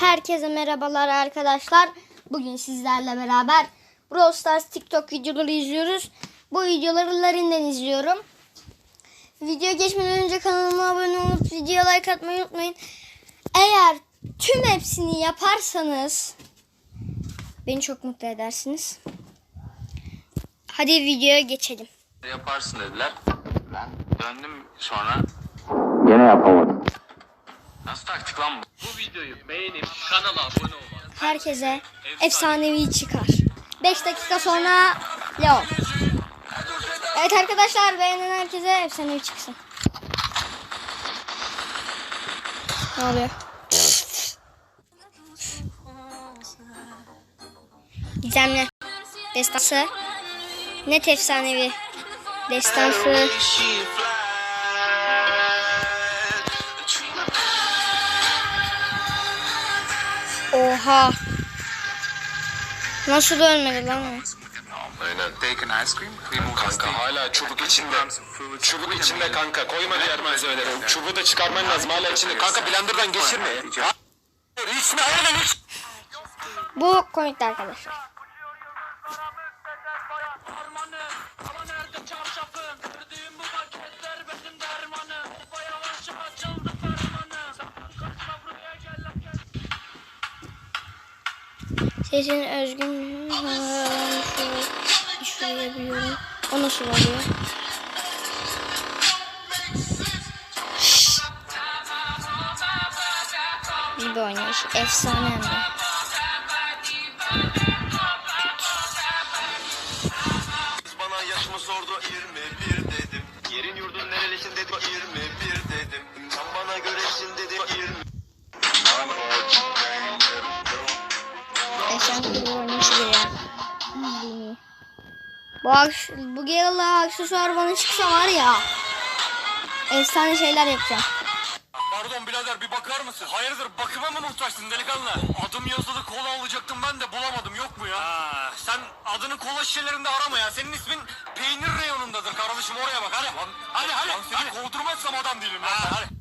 Herkese merhabalar arkadaşlar. Bugün sizlerle beraber Brawl Stars TikTok videoları izliyoruz. Bu videoları Larin'den izliyorum. Video geçmeden önce kanalıma abone olup videoya like atmayı unutmayın. Eğer tüm hepsini yaparsanız beni çok mutlu edersiniz. Hadi videoya geçelim. yaparsın dediler. Ben döndüm sonra. Gene yapamadım. Nasıl taktik lan bu? Bu videoyu beğenip kanala abone olmanız. Herkese efsanevi çıkar. 5 dakika sonra Leo. Evet arkadaşlar beğenen herkese efsanevi çıksın. Ne oluyor? Gizemli. Destansı. Net efsanevi. Destansı. Oha. Nasıl ölmedi lan o? Aynen. An ice cream. Remove Kanka hala çubuk içinde. Çubuk içinde kanka. Koyma diğer malzemeleri. Çubuğu da çıkarman lazım hala içinde. Kanka blenderdan geçirme. ya. İçme hayır iç. Bu komikti arkadaşlar. Sesin özgün şuraya biliyorum. O nasıl oluyor? Bir oynayış. Efsane hem Efsane bir oynayışı bir ya. Hmm. Bu, Gale'la aksesuar bana çıksa var ya. Efsane şeyler yapacağım. Pardon birader bir bakar mısın? Hayırdır bakıma mı muhtaçsın delikanlı? Adım yazılı kola alacaktım ben de bulamadım yok mu ya? Ha, sen adını kola şişelerinde arama ya. Senin ismin peynir reyonundadır kardeşim oraya bak hadi. hadi hadi. Lan seni kovdurmazsam adam değilim ben. Hadi.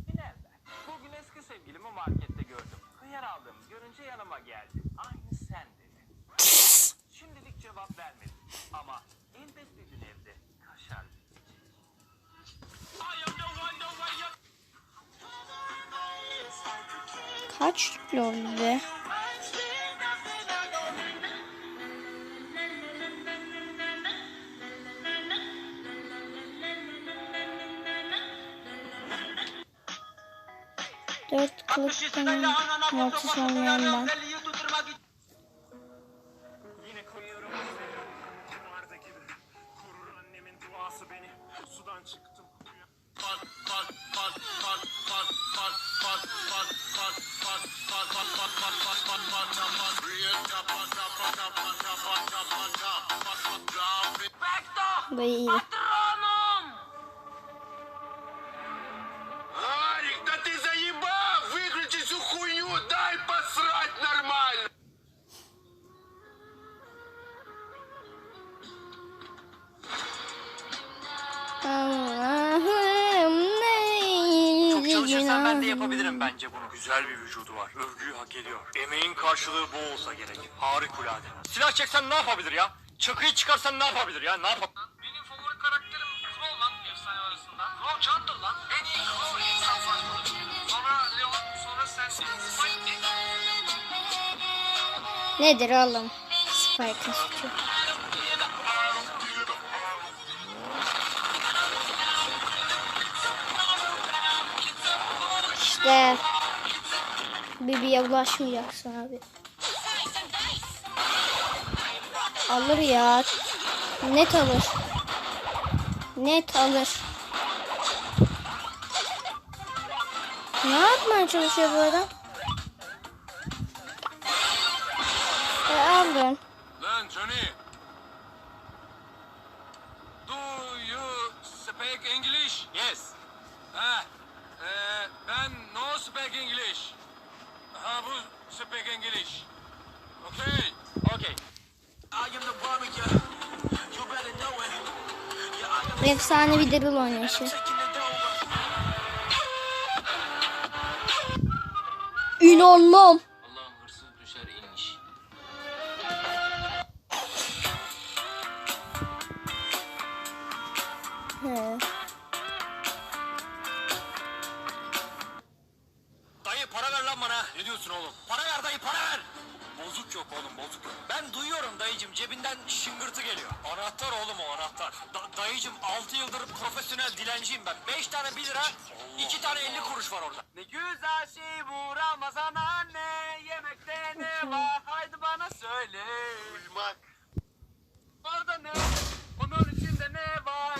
Be? Dört kılıçtan mortis olmayan ben. Bekto! Bu iyi. Патроном! Арик, да ты заебал! Выключи всю хуйню! Дай посрать нормально! Çok Çalışırsan ben de yapabilirim bence bunu. Güzel bir vücudu var. Övgüyü hak ediyor. Emeğin karşılığı bu olsa gerek. Harikulade. Silah çeksen ne yapabilir ya? Çakıyı çıkarsan ne yapabilir ya? Ne yapabilir? Karakterim Crow lan efsane arasında. Crow candır lan. En iyi Crow insan saçmalığı. Sonra Leon, sonra sensin. Spike Nedir oğlum? Spike'ın suçu. İşte Bibi'ye bulaşmayacaksın abi. Alır ya. Net alır. Net alır. Ne yapmaya çalışıyor bu adam? E aldın. Lan Johnny. Do you speak English? Yes. Ha. Ee, ben no speak English. Ha bu speak English. Okay. Okay. I am the barbecue. You better know it. Efsane bir Daryl oynayışı. İnanmam. He. Cebinden şıngırtı geliyor. Anahtar oğlum o anahtar. Da- dayıcım 6 yıldır profesyonel dilenciyim ben. 5 tane 1 lira, 2 tane 50 kuruş var orada. Ne güzel şey bu Ramazan anne. Yemekte ne var? Haydi bana söyle. Uyumak. Orada ne onun içinde ne var?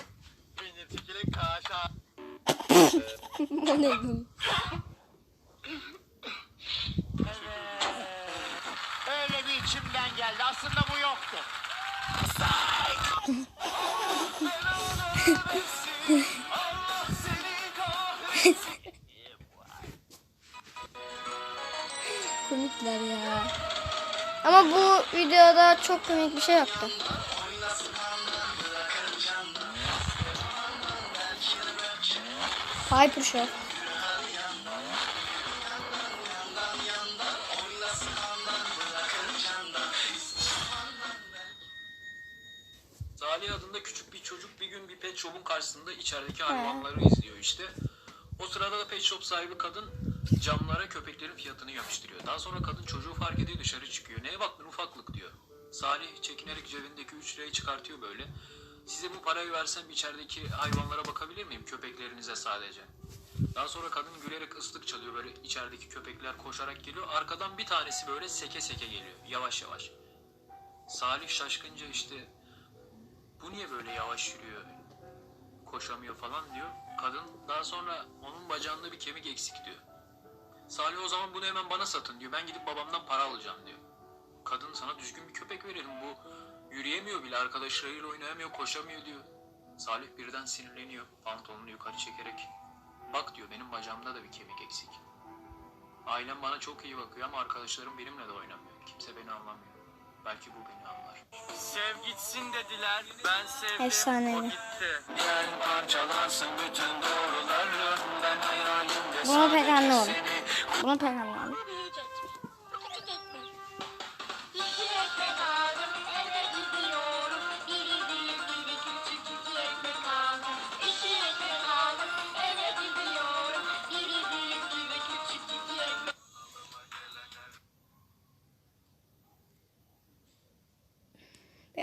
Peynir çekilik kaşar. Bu ne bu? Öyle bir içimden geldi aslında bu yoktu Komikler ya. Ama bu videoda çok komik bir şey yoktu. Hyper Show. Karşısında içerideki hayvanları izliyor işte. O sırada da pet shop sahibi kadın camlara köpeklerin fiyatını yapıştırıyor. Daha sonra kadın çocuğu fark ediyor dışarı çıkıyor. Neye baktın ufaklık diyor. Salih çekinerek cebindeki 3 lirayı çıkartıyor böyle. Size bu parayı versem içerideki hayvanlara bakabilir miyim? Köpeklerinize sadece. Daha sonra kadın gülerek ıslık çalıyor böyle içerideki köpekler koşarak geliyor. Arkadan bir tanesi böyle seke seke geliyor yavaş yavaş. Salih şaşkınca işte bu niye böyle yavaş yürüyor, koşamıyor falan diyor. Kadın daha sonra onun bacağında bir kemik eksik diyor. Salih o zaman bunu hemen bana satın diyor. Ben gidip babamdan para alacağım diyor. Kadın sana düzgün bir köpek verelim bu yürüyemiyor bile arkadaşlarıyla oynayamıyor koşamıyor diyor. Salih birden sinirleniyor pantolonunu yukarı çekerek. Bak diyor benim bacağımda da bir kemik eksik. Ailem bana çok iyi bakıyor ama arkadaşlarım benimle de oynamıyor. Kimse beni anlamıyor. Belki bu beni anlar. Sev gitsin dediler ben sevdim Efsane o gitti parçalansın bütün doğruları Ben hayalimde Bunu pek anlamadım. Bunu pek anlamadım.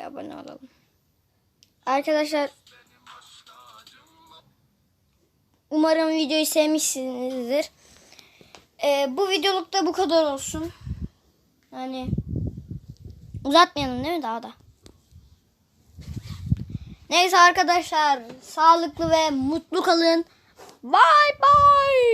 Abone olalım. Arkadaşlar umarım videoyu sevmişsinizdir. Ee, bu videoluk da bu kadar olsun. Yani uzatmayalım değil mi daha da? Neyse arkadaşlar sağlıklı ve mutlu kalın. Bye bye.